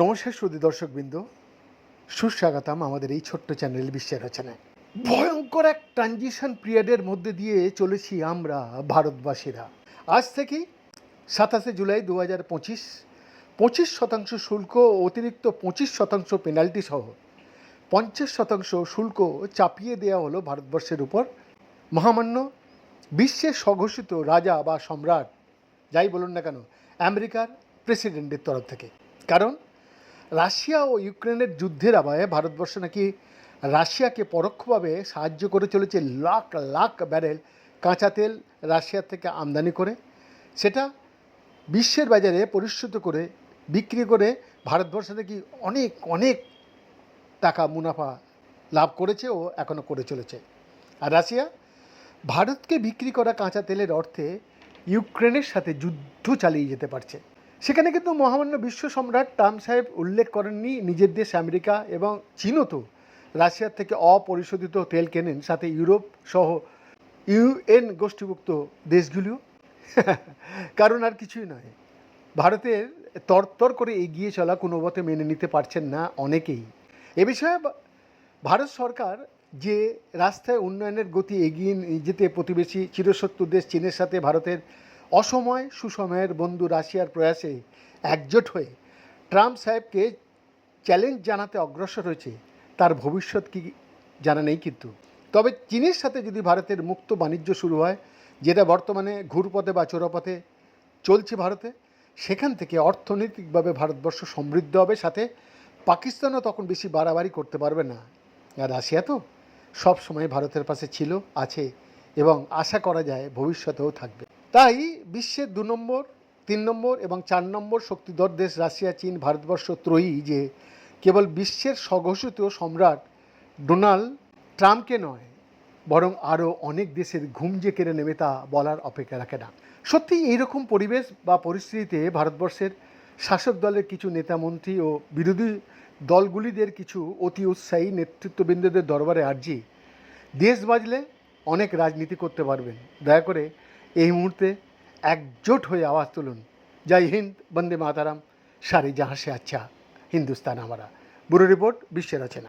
নমস্কার সুদী দর্শকবৃন্দ। সুস্বাগতম আমাদের এই ছোট্ট চ্যানেল বিশ্বের রচনায়। ভয়ঙ্কর এক ট্রানজিশন পিরিয়ডের মধ্যে দিয়ে চলেছি আমরা ভারতবাসীরা। আজ থেকে সাতাশে জুলাই দু হাজার পঁচিশ পঁচিশ শতাংশ শুল্ক, অতিরিক্ত পঁচিশ শতাংশ পেনাল্টি সহ পঞ্চাশ শতাংশ শুল্ক চাপিয়ে দেওয়া হলো ভারতবর্ষের উপর। মহামান্য বিশ্বের স্বঘোষিত রাজা বা সম্রাট, যাই বলুন না কেন, আমেরিকার প্রেসিডেন্টের তরফ থেকে। কারণ, রাশিয়া ও ইউক্রেনের যুদ্ধের আবহে ভারতবর্ষ নাকি রাশিয়াকে পরোক্ষভাবে সাহায্য করে চলেছে লাখ লাখ ব্যারেল কাঁচা তেল রাশিয়া থেকে আমদানি করে। সেটা বিশ্বের বাজারে পরিশ্রুত করে, বিক্রি করে ভারতবর্ষ নাকি অনেক অনেক টাকা মুনাফা লাভ করেছে ও এখনও করে চলেছে। আর রাশিয়া ভারতকে বিক্রি করা কাঁচা তেলের অর্থে ইউক্রেনের সাথে যুদ্ধ চালিয়ে যেতে পারছে। সেখানে কিন্তু মহামান্য বিশ্ব সম্রাট ট্রাম্প সাহেব উল্লেখ করেননি, নিজের দেশ আমেরিকা এবং চীনও তো। রাশিয়ার থেকে অপরিশোধিত তেল কেনেন, সাথে ইউরোপ সহ ইউএন গোষ্ঠীভুক্ত দেশগুলিও। কারণ আর কিছুই নয়। ভারতের তরতর করে এগিয়ে চলা কোনো মতে মেনে নিতে পারছেন না অনেকেই। এ বিষয়ে ভারত সরকার যে রাস্তায় উন্নয়নের গতি এগিয়ে যেতে প্রতিবেশী চিরশত্রু দেশ চীনের সাথে ভারতের অসময় সুসময়ের বন্ধু রাশিয়ার প্রয়াসে একজোট হয়ে ট্রাম্প সাহেবকে চ্যালেঞ্জ জানাতে অগ্রসর হয়েছে, তার ভবিষ্যৎ কি জানা নেই কিন্তু। তবে চীনের সাথে যদি ভারতের মুক্ত বাণিজ্য শুরু হয়, যেটা বর্তমানে ঘুরপথে বা চোরাপথে চলছে ভারতে, সেখান থেকে অর্থনৈতিকভাবে ভারতবর্ষ সমৃদ্ধ হবে, সাথে পাকিস্তানও তখন বেশি বাড়াবাড়ি করতে পারবে না। আর রাশিয়া তো? সব সময় ভারতের পাশে ছিল, আছে এবং আশা করা যায় ভবিষ্যতেও থাকবে। তাই বিশ্বের দু নম্বর, তিন নম্বর এবং চার নম্বর শক্তিধর দেশ রাশিয়া, চীন, ভারতবর্ষ ত্রয়ী যে কেবল বিশ্বের স্বঘোষিত সম্রাট ডোনাল্ড ট্রাম্পকে নয়, বরং আরও অনেক দেশের ঘুম যে কেড়ে নেবে তা বলার অপেক্ষা রাখে না। সত্যি এইরকম পরিবেশ বা পরিস্থিতিতে ভারতবর্ষের শাসক দলের কিছু নেতামন্ত্রী ও বিরোধী দলগুলিদের কিছু অতি উৎসাহী নেতৃত্ববৃন্দদের দরবারে আর্জি দেশ বাজলে অনেক রাজনীতি করতে পারবেন। দয়া করে এই মুহূর্তে একজোট হয়ে আওয়াজ তুলুন। জয় হিন্দ, বন্দে মাতারাম সারি জাহাঁ সে আচ্ছা হিন্দুস্তান আমারা। ব্যুরো রিপোর্ট, বিশ্বের রচনা।